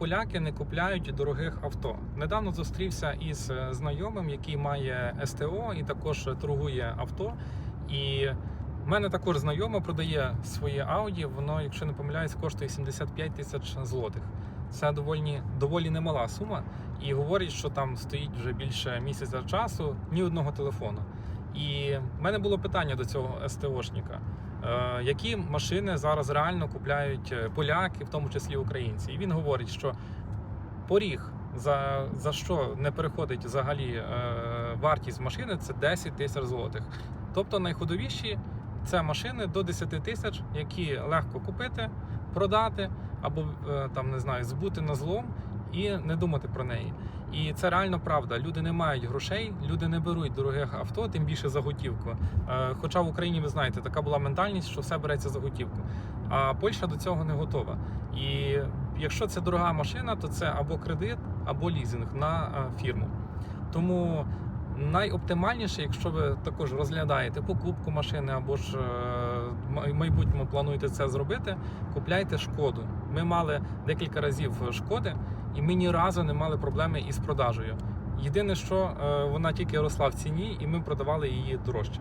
Поляки не купляють дорогих авто. Недавно зустрівся із е, знайомим, який має СТО і також торгує авто. І в мене також знайома продає своє Audi. Воно, якщо не помиляюсь, коштує 75 тисяч злотих. Це доволі, доволі немала сума. І говорить, що там стоїть вже більше місяця часу ні одного телефону. І в мене було питання до цього СТОшника. Е, які машини зараз реально купляють е, поляки, в тому числі українці. І він говорить, що поріг, за, за що не переходить взагалі е, вартість машини, це 10 тисяч злотих. Тобто найходовіші це машини до 10 тисяч, які легко купити, продати або там не знаю, збути на злом і не думати про неї. І це реально правда. Люди не мають грошей, люди не беруть дорогих авто, тим більше за готівку. Е, Хоча в Україні ви знаєте, така була ментальність, що все береться за готівку. А Польща до цього не готова. І якщо це дорога машина, то це або кредит, або лізинг на е, фірму. Тому найоптимальніше, якщо ви також розглядаєте покупку машини або ж е, майбутньому плануєте це зробити, купляйте шкоду. Ми мали декілька разів шкоди, і ми ні разу не мали проблеми із продажею. Єдине, що е, вона тільки росла в ціні, і ми продавали її дорожче.